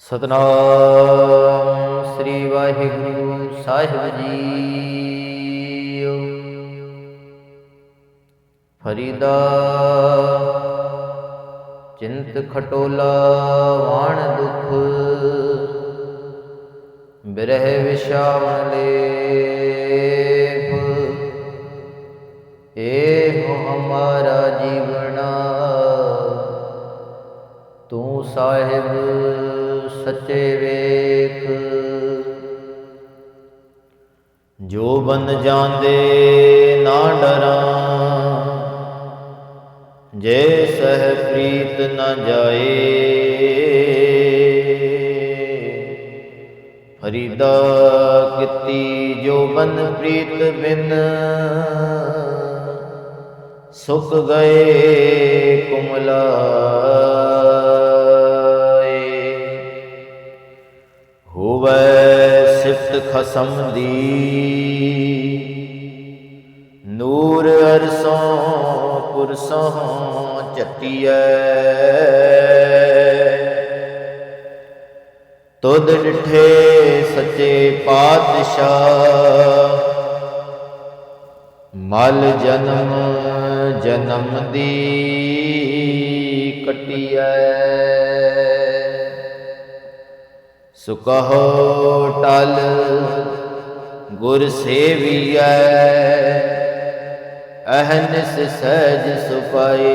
ਸਤਨਾਮ ਸ੍ਰੀ ਵਾਹਿਗੁਰੂ ਸਾਹਿਬ ਜੀਓ ਫਰੀਦਾ, ਚਿੰਤ ਖਟੋਲਾ, ਵਾਣ ਦੁਖ, ਬਿਰਹਿ ਵਿਸ਼ਾਵਣ ਲੇਪ ਏਹ ਹਮਾਰਾ ਜੀਵਣਾ ਤੂੰ ਸਾਹਿਬ ਸੱਚੇ ਵੇਖ। ਜੋ ਬਨ ਜਾਂਦੇ ਨਾ ਡਰਾਂ, ਜੇ ਸਹਿ ਪ੍ਰੀਤ ਨਾ ਜਾਏ, ਫਰੀਦਾ ਕੀਤੀ ਜੋ ਬਨ ਪ੍ਰੀਤ ਬਿਨ ਸੁਖ ਗਏ ਕੁਮਲਾਏ ਖਸਮ ਦੀ। ਨੂਰ ਅਰਸੋਂ ਪੁਰਸੋਂ ਚੱਟੀਐ ਤੁਧ ਡਿਠੇ ਸੱਚੇ ਪਾਤਸ਼ਾਹ। ਮਲ ਜਨਮ ਜਨਮ ਦੀ ਕਟਿਐ। ਸੁਕਹੋ ਟਲ, ਗੁਰ ਸੇਵੀਐ, ਅਹਨਿਸ ਸਹਿਜ ਸੁਪਾਏ।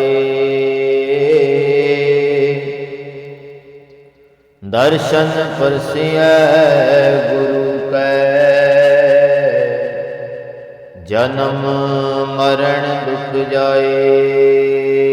ਦਰਸ਼ਨ ਪਰਸਿਐ ਗੁਰੂ ਕੈ, ਜਨਮ ਮਰਨ ਦੁਖ ਜਾਏ।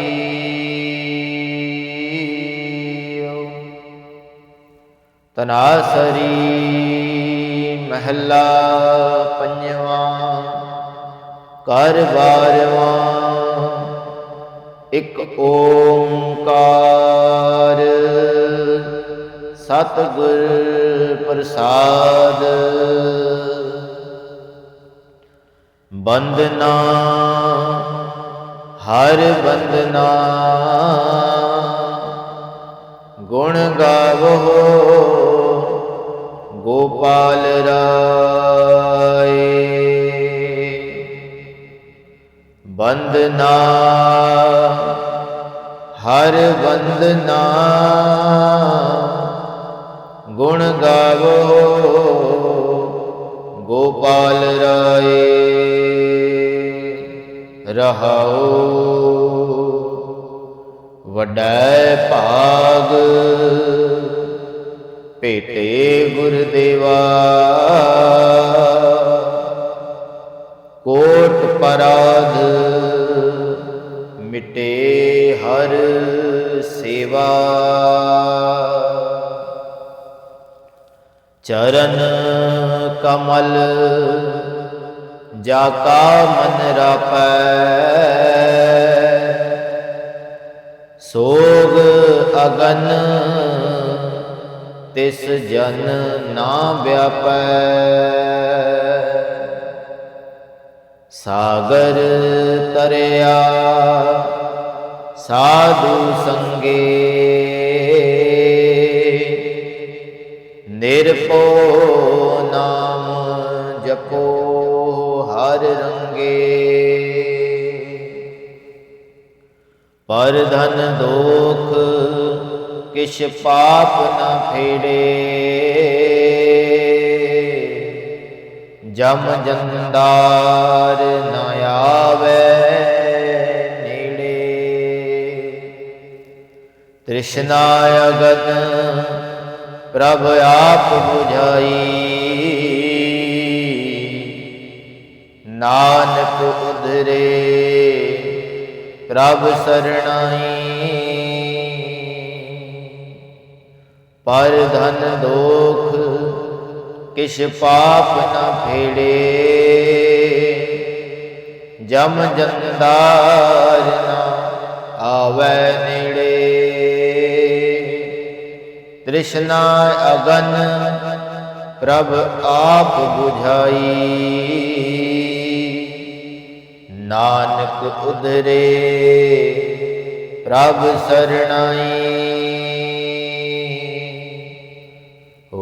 ਤਨਾਸਰੀ ਮਹੱਲਾ ਪੰਜਵਾਂ ਕਰ ਬਾਰਵਾਂ ਇੱਕ ਓੰਕਾਰ ਸਤਿਗੁਰ ਪ੍ਰਸਾਦ। ਬੰਦਨਾ ਹਰ ਬੰਦਨਾ ਗੁਣ ਗਾਵੋ। ਗੋਪਾਲ ਰਾਏ। ਬੰਦਨਾ ਹਰ ਬੰਦਨਾ ਗੁਣ ਗਾਵੋ ਗੋਪਾਲ ਰਾਏ। ਰਹਾਓ ਵੱਡਾ ਭਾਗ ਭੇਟੇ ਗੁਰਦੇਵਾ। ਕੋਟ ਪਰਾਧ ਮਿਟੇ ਹਰ ਸੇਵਾ। ਚਰਨ ਕਮਲ ਜਾ ਕਾ ਮਨ ਰਾਪੈ ਸੋਗ ਅਗਨ ਤਿਸ ਜਨ ਨਾ ਵਿਆਪੈ। ਸਾਗਰ ਤਰਿਆ, ਸਾਧੂ ਸੰਗੇ। ਨਿਰਪੋ ਨਾਮ ਜਪੋ ਹਰ ਰੰਗੇ। ਪਰ ਧਨ ਦੋਖ ਕਿਛ ਪਾਪ ਨਾ ਫੇੜੇ। ਜਮ ਜੰਦਾਰ ਨਾ ਆਵੇ ਨੇੜੇ। ਤ੍ਰਿਸ਼ਨਾ ਅਗਨ ਪ੍ਰਭ ਆਪ 부ਝਾਈ। ਨਾਨਕ ਉਧਰੇ ਪ੍ਰਭ ਸਰਣਾਈ। ਪਰ ਧਨ ਦੋਖ ਕਿਛ ਪਾਪ ਨ ਫੇੜੇ। ਜਮ ਜੰਦਾਰ ਨ ਆਵੈ ਨੇੜੇ। ਤ੍ਰਿਸ਼ਨਾ ਅਗਨ ਪ੍ਰਭ ਆਪ 부ਝਾਈ ਨਾਨਕ ਉਧਰੇ ਪ੍ਰਭ ਸਰਣਾਈ।